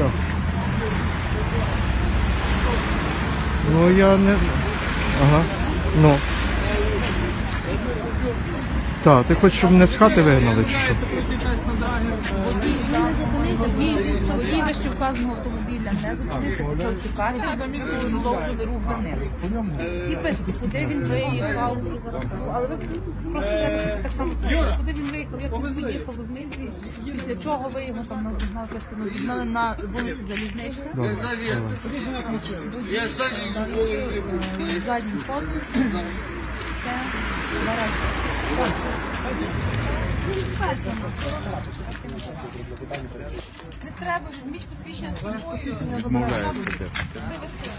Як? Ну я не... Ага. Ну. Так, ти хочеш, щоб не з хати вигнали чи що? Не зупинився, вказаного автомобіля не зупинився, почав тікати, продовжили рух за ним. І пишете, куди він виїхав, але куди він виїхав, як він виїхав, в милі, після чого ви його там наздогнали, пишете, наздогнали на вулиці Залізнична. Добре, давай. Е, Задній ход. Це зараз. Не треба, візьміть посвідчення з собою. Дивися.